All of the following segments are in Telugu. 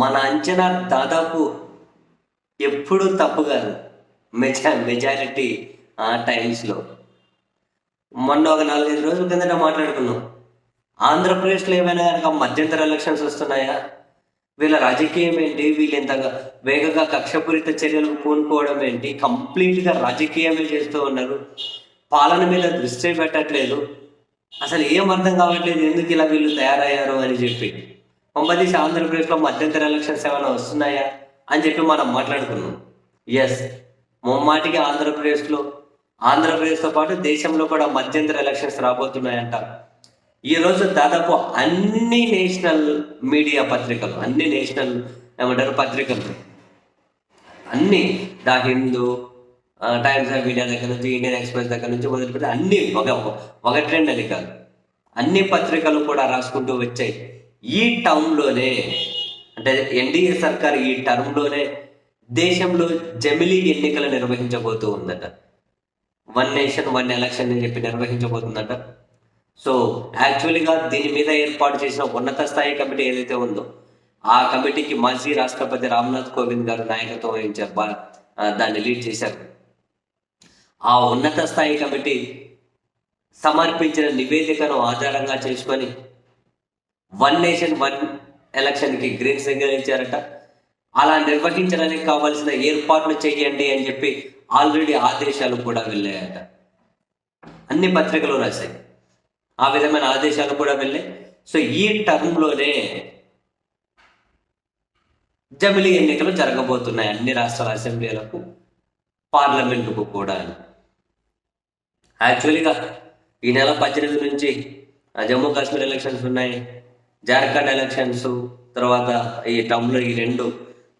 మన అంచనా దాదాపు ఎప్పుడూ తప్పు కాదు. మెజా మెజారిటీ ఆ టైమ్స్లో. మొన్న ఒక నాలుగైదు రోజుల కిందట మాట్లాడుకున్నాం. ఆంధ్రప్రదేశ్లో ఏమైనా కనుక మధ్యంతర ఎలక్షన్స్ వస్తున్నాయా? వీళ్ళ రాజకీయం ఏంటి? వీళ్ళు ఇంత వేగంగా కక్షపూరిత చర్యలకు పూనుకోవడం ఏంటి? కంప్లీట్గా రాజకీయమే చేస్తూ ఉన్నారు. పాలన మీద దృష్టి పెట్టట్లేదు. అసలు ఏం అర్థం కావట్లేదు? ఎందుకు ఇలా వీళ్ళు తయారయ్యారు అని చెప్పి. కొంపదీసి ఆంధ్రప్రదేశ్లో మధ్యంతర ఎలక్షన్స్ ఏమైనా వస్తున్నాయా అని చెప్పి మనం మాట్లాడుకున్నాం. ఎస్ ముమ్మాటికి ఆంధ్రప్రదేశ్లో ఆంధ్రప్రదేశ్తో పాటు దేశంలో కూడా మధ్యంతర ఎలక్షన్స్ రాబోతున్నాయంట. ఈ రోజు దాదాపు అన్ని నేషనల్ మీడియా పత్రికలు అన్ని నేషనల్ ఏమంటారు పత్రికలు అన్ని the Hindu times of India దగ్గర నుంచి ఇండియన్ ఎక్స్ప్రెస్ దగ్గర నుంచి మొదలుపెట్టి అన్ని ఒక ఒకటి రెండు అని కాదు. అన్ని పత్రికలు కూడా రాసుకుంటూ వచ్చాయి. ఈ టర్మ్లోనే అంటే ఎన్డీఏ సర్కార్ ఈ టర్మ్లోనే దేశంలో జమిలీ ఎన్నికలు నిర్వహించబోతూ ఉందట. వన్ నేషన్ వన్ ఎలక్షన్ అని చెప్పి నిర్వహించబోతుందట. సో యాక్చువల్గా దీని మీద ఏర్పాటు చేసిన ఉన్నత స్థాయి కమిటీ ఏదైతే ఉందో ఆ కమిటీకి మాజీ రాష్ట్రపతి రామ్నాథ్ కోవింద్ గారు నాయకత్వం వహించారు. బా- దాన్ని లీడ్ చేశారు. ఆ ఉన్నత స్థాయి కమిటీ సమర్పించిన నివేదికను ఆధారంగా చేసుకొని వన్ నేషన్ వన్ ఎలక్షన్కి గ్రీన్ సిగ్నల్ ఇచ్చారట. అలా నిర్వహించడానికి కావాల్సిన ఏర్పాట్లు చేయండి అని చెప్పి ఆల్రెడీ ఆదేశాలు కూడా వెళ్ళాయట. అన్ని పత్రికలు రాశాయి. ఆ విధమైన ఆదేశాలు కూడా వెళ్ళాయి. సో ఈ టర్మ్లోనే జమిలీ ఎన్నికలు జరగబోతున్నాయి అన్ని రాష్ట్రాల అసెంబ్లీలకు పార్లమెంటుకు కూడా. యాక్చువల్గా ఈ నెల పద్దెనిమిది నుంచి జమ్మూ కాశ్మీర్ ఎలక్షన్స్ ఉన్నాయి. జార్ఖండ్ ఎలక్షన్స్ తర్వాత ఈ టర్మ్లో ఈ రెండు.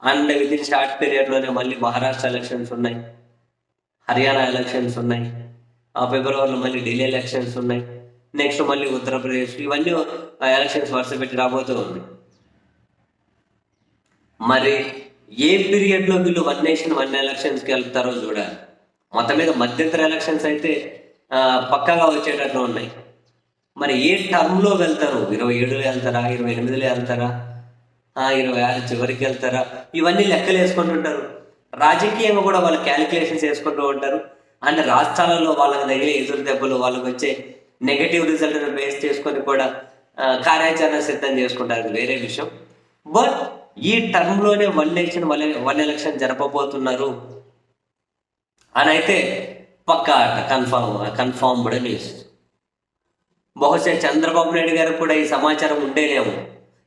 అండ్ విత్ ఇన్ షార్ట్ పీరియడ్లోనే మళ్ళీ మహారాష్ట్ర ఎలక్షన్స్ ఉన్నాయి. హర్యానా ఎలక్షన్స్ ఉన్నాయి. ఆ ఫిబ్రవరిలో మళ్ళీ ఢిల్లీ ఎలక్షన్స్ ఉన్నాయి. నెక్స్ట్ మళ్ళీ ఉత్తరప్రదేశ్. ఇవన్నీ ఎలక్షన్స్ వరుస పెట్టి రాబోతూ ఉంది. మరి ఏ పీరియడ్లో వీళ్ళు వన్ నేషన్ వన్ ఎలక్షన్స్కి వెళ్తారో చూడాలి. మొత్తం మీద మధ్యంతర ఎలక్షన్స్ అయితే పక్కాగా వచ్చేటట్లు ఉన్నాయి. మరి ఏ టర్మ్లో వెళ్తారు? ఇరవై ఏడులో వెళ్తారా? ఇరవై ఎనిమిదిలో వెళ్తారా? ఇరవై ఆరు చివరికి వెళ్తారా? ఇవన్నీ లెక్కలు వేసుకుంటుంటారు రాజకీయంగా కూడా వాళ్ళు క్యాలిక్యులేషన్స్ వేసుకుంటూ ఉంటారు. అంటే రాష్ట్రాలలో వాళ్ళకి తగిలే ఎదురు దెబ్బలు వాళ్ళకి వచ్చే నెగటివ్ రిజల్ట్ని బేస్ చేసుకొని కూడా కార్యాచరణ సిద్ధం చేసుకుంటారు. వేరే విషయం. బట్ ఈ టర్మ్లోనే one election one one election జరపబోతున్నారు. అని అయితే పక్కా అట కన్ఫామ్ కన్ఫామ్డ్ న్యూస్ బహుశా చంద్రబాబు నాయుడు గారికి కూడా ఈ సమాచారం ఉండేలేము.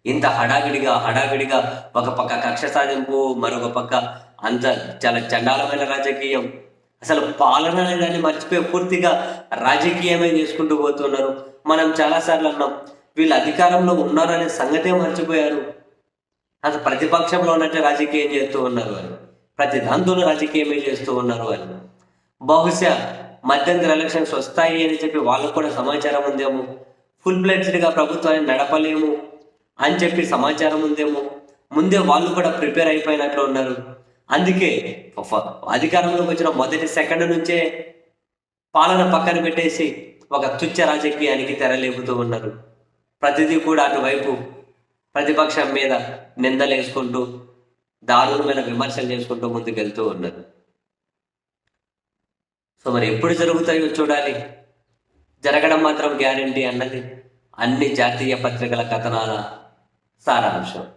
ఇంత హడావిడిగా హడావిడిగా ఒక పక్క కక్ష సాధింపు మరొక పక్క అంత చాలా చండాలమైన రాజకీయం. అసలు పాలన దాన్ని మర్చిపోయి పూర్తిగా రాజకీయమే చేసుకుంటూ పోతున్నారు. మనం చాలాసార్లు అన్నాం వీళ్ళు అధికారంలో ఉన్నారనే సంగతే మర్చిపోయారు. అసలు ప్రతిపక్షంలో ఉన్నట్టే రాజకీయం చేస్తూ ఉన్నారు అని ప్రతి దాంతోనూ రాజకీయమే చేస్తూ ఉన్నారు అని బహుశా మధ్యంతర ఎలక్షన్స్ వస్తాయి అని చెప్పి వాళ్ళకు కూడా సమాచారం ఉందేమో? ఫుల్ ప్లేట్స్డ్గా ప్రభుత్వాన్ని నడపలేము అని చెప్పి సమాచారం ఉందేమో? ముందే వాళ్ళు కూడా ప్రిపేర్ అయిపోయినట్లు ఉన్నారు. అందుకే అధికారంలోకి వచ్చిన మొదటి సెకండ్ నుంచే పాలన పక్కన పెట్టేసి ఒక తుచ్చ రాజకీయానికి తెరలేపుతూ ఉన్నారు. ప్రతిదీ కూడా అటువైపు ప్రతిపక్షం మీద నిందలేసుకుంటూ దారుణమైన విమర్శలు చేసుకుంటూ ముందుకెళ్తూ ఉన్నారు. సో మరి ఎప్పుడు జరుగుతాయో చూడాలి. జరగడం మాత్రం గ్యారంటీ అన్నది అన్ని జాతీయ పత్రికల కథనాల సారాంశం.